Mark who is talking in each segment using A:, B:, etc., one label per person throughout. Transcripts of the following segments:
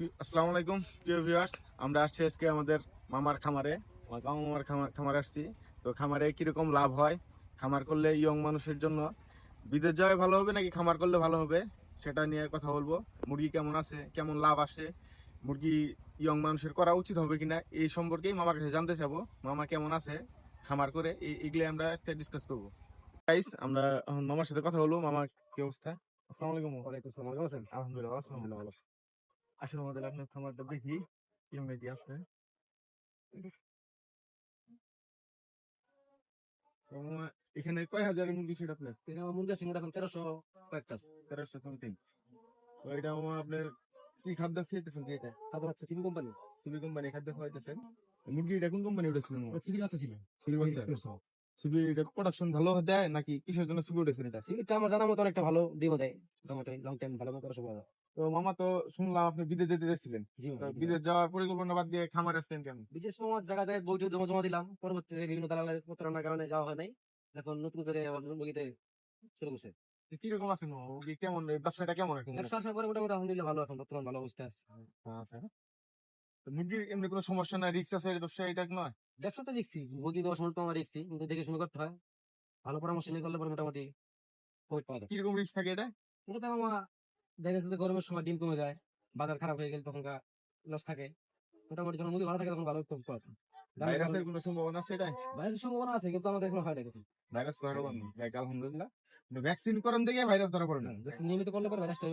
A: আসসালামু আলাইকুম প্রিয় ভিউয়ার্স আমরা আসছি আজকে আমাদের মামার খামারে। আমার মামার খামার খামারে আসছি। তো খামারে কীরকম লাভ হয়? খামার করলে ইয়ং মানুষের জন্য বিদেশ যাওয়া ভালো হবে নাকি খামার করলে ভালো হবে? সেটা নিয়ে কথা বলব। মুরগি কেমন আছে? কেমন লাভ আসে? মুরগি ইয়ং মানুষের করা উচিত হবে কিনা? এই সম্পর্কেই মামার কাছে জানতে চাবো। মামা কেমন আছে? খামার করে এগুলো আমরা ডিসকাস করব। গাইস আমরা মামার সাথে কথা বলব। মামা কি অবস্থা? আসসালামু আলাইকুম। ওয়ালাইকুম আসসালাম। আছেন? আলহামদুলিল্লাহ ভালো আছি। আসলে আমাদের আপনার খামারটা দেখি কেমন কি আছে। এখানে কয় হাজারের মুরগি ছিল আপনার
B: এখানে মুরগি আছে মোটামুটি তেরোশো কয়েকটা
A: তেরোশো সামথিং তো এটা মামা আপনার কি খাদ্য খেয়েতেছেন কি এটা?
B: তারপর হচ্ছে চিনি কোম্পানি।
A: সিবি কোম্পানি খাদ্য খাওয়াইতেছেন। মুরগি এটা কোন কোম্পানি উঠেছিল
B: ছিল।
A: সিবি এটা প্রোডাকশন ভালো দেয় নাকি কিসের জন্য সিবি উঠেছেন এটা?
B: আমার জানা মতো অনেকটা ভালো ডিমও দেয়। মোটামুটি লং টাইম ভালো মতো সব
A: তো মামা তো শুনলাম আপনি বিদেশ যেতে বিদেশ যাওয়ার পরিকল্পনা বাদ দিয়ে খামার আসতেন কেন?
B: বিশেষ সময় জায়গা জায়গায় বইটি জমা জমা দিলাম। পরবর্তীতে বিভিন্ন দালালের প্রতারণার কারণে যাওয়া হয় নাই। এখন নতুন করে শুরু করছে।
A: কীরকম আছেন? কেমন? ব্যবসাটা কেমন এখন?
B: ব্যবসা আসার পরে মোটামুটি আলহামদুলিল্লাহ ভালো এখন বর্তমান ভালো অবস্থা আছে।
A: আছে মুরগির এমনি কোনো সমস্যা নাই? রিক্স আছে ব্যবসা এটা নয়?
B: ব্যবসা তো দেখছি মুরগি আমরা দেখছি কিন্তু দেখে শুনে করতে হয়। ভালো পরামর্শ নিয়ে করলে পরে মোটামুটি
A: কীরকম রিক্স থাকে এটা?
B: এটা তো আমার দেখা যাচ্ছে গরমের সময় ডিম কমে যায় বাজার খারাপ হয়ে গেলে তখন লস থাকে। মোটামুটি যখন মুরগি ভালো থাকে তখন ভালো প্রফিট পাওয়া যায়।
A: ভাইরাসের কোনো সম্ভাবনা আছে এটা
B: ভাইরাসের সম্ভাবনা আছে কিন্তু আমাদের এখনও হয় না কিন্তু
A: ভাইরাস তো আরও লাইক আলহামদুলিল্লাহ। ভ্যাকসিন করেন দেখে ভাইরাস ধরা পড়ে না।
B: বেশি নিয়মিত করলে পরে ভাইরাসটা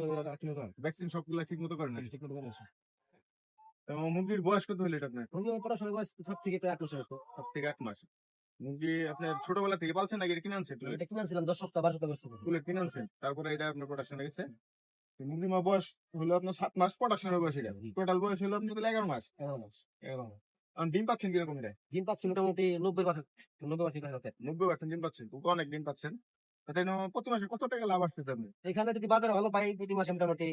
A: ভ্যাকসিন সবগুলা ঠিক মতো করেন
B: ঠিক মতো করে
A: মুরগির বয়স কত হলো এটা আপনার?
B: মুরগি বয়স সব থেকে প্রায় আট
A: থেকে আট মাস। মুরগি আপনার ছোটবেলা থেকে পালছেন নাকি এটা কিনে আনছেন?
B: এটা কিনে আনছিলাম দশ সপ্তাহ বারো সপ্তাহ
A: কিনে আনছেন? তারপরে এটা আপনার প্রোডাকশন গেছে? তো মুরগি মা বয়স হলো আপনার সাত মাস প্রোডাকশনের বয়স এটা। টোটাল বয়স হলো আপনার এগারো মাস।
B: এগারো মাস।
A: এগারো মাস। ডিম পাচ্ছেন কীরকম এটা?
B: দিন পাচ্ছি মোটামুটি নব্বই পার্সেন্ট নব্বই পার্সেন্ট
A: নব্বই পার্সেন্ট ডিম পাচ্ছেন অনেক ডিম পাচ্ছেন। তাতে প্রতি মাসে কত টাকা লাভ আসতেছে আপনি
B: এখানে যদি বাজারে ভালো পাই প্রতি মাসে মোটামুটি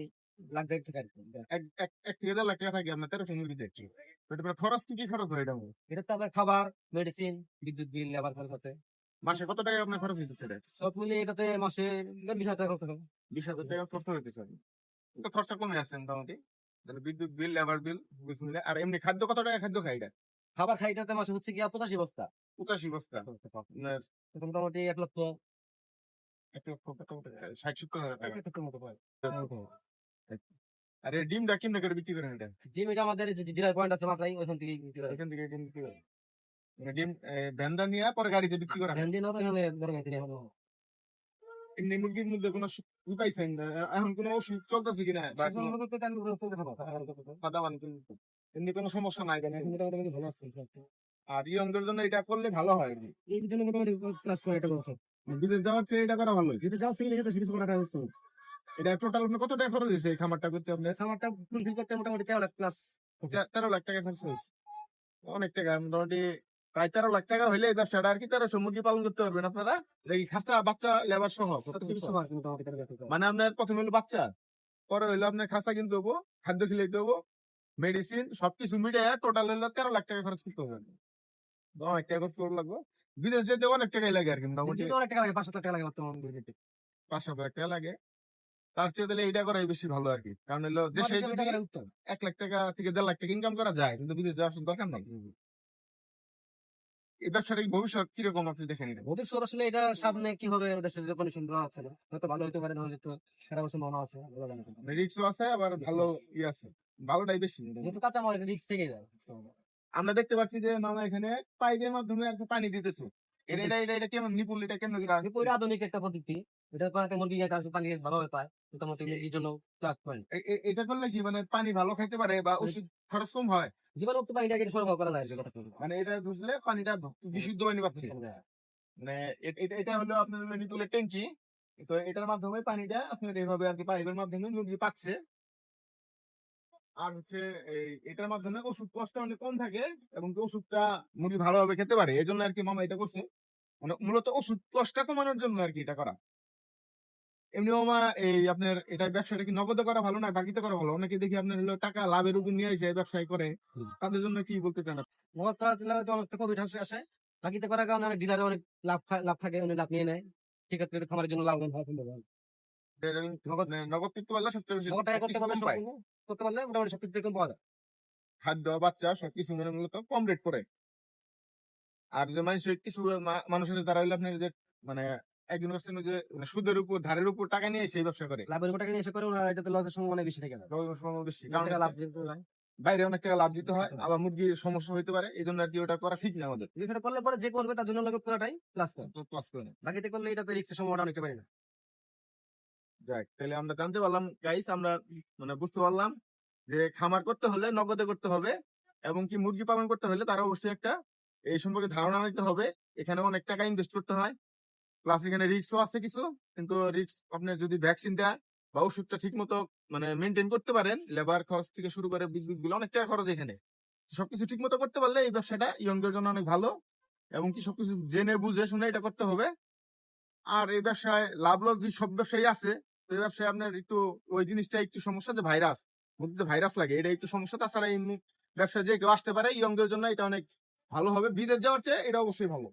B: লাখ দেড় টাকা
A: এক থেকে দেড় লাখ টাকা থাকে আপনার তেরোশো মুরগি দেখছি। তো খরচ কি কি খরচ হয় এটা?
B: এটা তো আপনার খাবার মেডিসিন বিদ্যুৎ বিল লেবার খরচ
A: মাসে কত টাকা আপনার খরচ হইতেছে
B: সব মিলিয়ে এটাতে মাসে বিশ হাজার টাকা খরচ
A: বিশ হাজার টাকা খরচ হইতেছে। তো খরচা কমে আসছে মোটামুটি। তাহলে বিদ্যুৎ বিল লেবার বিল মিলে। আর এমনি খাদ্য কত টাকা খাদ্য খাই এটা?
B: খাবার খাই এটাতে মাসে হচ্ছে গিয়া পঁচাশি বস্তা।
A: পঁচাশি বস্তা।
B: মোটামুটি এক লক্ষ
A: এক লক্ষ? ষাট সত্তর হাজার টাকা।
B: মতো পায়
A: আর ডিমটা কেমনে করে বিক্রি করেন এটা?
B: ডিম এটা আমাদের ডিলার পয়েন্ট আছে মাত্রাই ওইখান থেকে বিক্রি করে
A: এখান থেকে ডিম বিক্রি করেন মানে ডিম ভ্যানদা নিয়ে পরে গাড়িতে বিক্রি করা।
B: ভ্যান এখানে বড় গাড়ি দিয়ে
A: এমনি মুরগির মধ্যে কোনো সু- ই পাইছেন আহ, এখন কোনো ওষুধ চলতেছে কিনা বা
B: এখন আমাদের তো টাইম করে চলতে থাকো।
A: খাদা বান এমনি কোনো সমস্যা নাই কেন
B: মোটামুটি ভালো আছে।
A: আর ইয়ংদের জন্য এটা করলে ভালো হয়
B: এই জন্য মোটামুটি ক্লাস করে এটা করছে।
A: বিদেশ যাওয়ার চেয়ে এটা করা ভালো
B: যেটা যাওয়া থেকে যেটা সিরিজ করাটা হতো।
A: এটা টোটাল আপনি কত টাকা খরচ হয়েছে এই খামারটা করতে
B: ফুলফিল করতে মোটামুটি তেরো লাখ প্লাস
A: তেরো লাখ টাকা খরচ হয়েছে অনেক টাকা মোটামুটি প্রায় তেরো লাখ টাকা হলে এই ব্যবসাটা আর কি তেরোশো মুরগি পালন করতে পারবেন আপনারা? এটা খাঁচা বাচ্চা লেবার সহ?
B: তেরো।
A: মানে আপনার প্রথমে হলো বাচ্চা পরে হইল আপনার খাঁচা কিনতে হব খাদ্য খিলাইতে হব মেডিসিন সবকিছু মিলিয়ে টোটাল হলো তেরো লাখ টাকা খরচ করতে হবে। অনেক টাকা খরচ করা লাগবে। বিদেশ যেতে অনেক টাকাই লাগে আর কি
B: অনেক টাকা লাগে পাঁচশো টাকা লাগে বর্তমান
A: পাঁচশো টাকা লাগে। তার চেয়ে তাহলে এইটা করাই বেশি ভালো আর কি। কারণ হলো দেশে। এক লাখ টাকা থেকে দেড় লাখ টাকা ইনকাম করা যায় কিন্তু বিদেশ যাওয়ার দরকার নাই। এই ভবিষ্যৎ কীরকম আপনি দেখেন এটা
B: ভবিষ্যৎ আসলে এটা সামনে কি হবে দেশের যে কন্ডিশন দেওয়া আছে হয়তো ভালো হতে পারে নাহলে একটু খারাপ আছে মনে আছে বলা
A: রিক্সও আছে আবার ভালো ই আছে। ভালোটাই বেশি।
B: যেহেতু কাঁচা মাল রিক্স থেকে যায়।
A: আমরা দেখতে পাচ্ছি যে মামা এখানে পাইপের মাধ্যমে একটা পানি দিতেছে। এটা এটা এটা কেমন নিপুল এটা কেমন?
B: আধুনিক একটা পদ্ধতি। এটা মুরগি পানি ভালোভাবে পায় মোটামুটি মুরগির জন্য প্লাস পয়েন্ট
A: এটা করলে কি মানে পানি ভালো খাইতে পারে বা ওষুধ খরচ কম হয়?
B: সরবরাহ করা যায় কথা
A: মানে এটা বুঝলে পানিটা বিশুদ্ধ পানি পাচ্ছে। মানে এটা এটা হলো আপনার নিতুলের ট্যাঙ্কি তো এটার মাধ্যমে পানিটা আপনার এইভাবে আর কি পাইপের মাধ্যমে মুরগি পাচ্ছে। আর হচ্ছে এটার মাধ্যমে ওষুধ কষ্ট অনেক কম থাকে এবং ওষুধটা মুরগি ভালোভাবে খেতে পারে। এই জন্য আর কি মামা এটা করছে। মানে মূলত ওষুধ কষ্ট কমানোর জন্য আর কি এটা করা। এমনি মামা এই আপনার এটা ব্যবসাটা কি নগদে করা ভালো না বাকিতে করা ভালো? অনেকে দেখি আপনার হলো টাকা লাভের উপর নিয়ে আসে ব্যবসায় করে। তাদের জন্য কি বলতে চান?
B: মহৎ করা দিলে হাসে আসে বাকিতে করার কারণে অনেক ডিলারে অনেক লাভ লাভ থাকে অনেক লাভ নিয়ে নেয়। খামারের জন্য লাভবান হয় সুন্দর হয়।
A: নগদ নগদ করতে পারলে সবচেয়ে বেশি
B: করতে পারলে
A: কম
B: মোটামুটি সবকিছু দেখুন পাওয়া যায়।
A: খাদ্য বাচ্চা সবকিছু মানে মূলত কম রেট করে। আর যে মানুষ কিছু মা- মানুষ আছে তারা হইলে আপনার যে মানে একজন হচ্ছে যে মানে সুদের উপর ধারের উপর টাকা নিয়ে সেই ব্যবসা করে।
B: লাভের উপর টাকা নিয়ে এসে করে ওনারা এটাতে লসের সম্ভাবনা বেশি থাকে না।
A: রবিবার সময় বেশি।
B: কারণ লাভ
A: বাইরে অনেক টাকা লাভ দিতে হয় আবার মুরগির সমস্যা হইতে পারে এই জন্য আর কি ওটা করা ঠিক না আমাদের।
B: যেখানে করলে পরে যে করবে তার জন্য লোকে পুরোটাই প্লাস পয়েন্ট
A: প্লাস করে
B: বাকিতে করলে এটাতে রিক্সের সম্ভাবনা অনেকটা পারি না।
A: যাক তাহলে আমরা জানতে পারলাম গাইস আমরা মানে বুঝতে পারলাম যে খামার করতে হলে নগদে করতে হবে এবং কি মুরগি পালন করতে হলে তার অবশ্যই একটা এই সম্পর্কে ধারণা নিতে হবে। এখানে অনেক টাকা ইনভেস্ট করতে হয়। প্লাস এখানে রিস্কও আছে কিছু, কিন্তু রিস্ক আপনি যদি ভ্যাকসিন দেয় বা ওষুধটা ঠিক মতো মানে মেনটেন করতে পারেন লেবার খরচ থেকে শুরু করে বিলগুলো অনেক টাকা খরচ এখানে। সবকিছু ঠিক মতো করতে পারলে এই ব্যবসাটা ইয়ংদের জন্য অনেক ভালো এবং কি সবকিছু জেনে বুঝে শুনে এটা করতে হবে। আর এই ব্যবসায় লাভ লস যে সব ব্যবসায়ী আছে, এই ব্যবসায় আপনার একটু ওই জিনিসটা একটু সমস্যা যে ভাইরাস মধ্যে ভাইরাস লাগে, এটা একটু সমস্যা। তাছাড়া এমনি ব্যবসা যে কেউ আসতে পারে ইয়ংদের জন্য এটা অনেক ভালো হবে। বিদেশ যাওয়ার চেয়ে এটা অবশ্যই ভালো।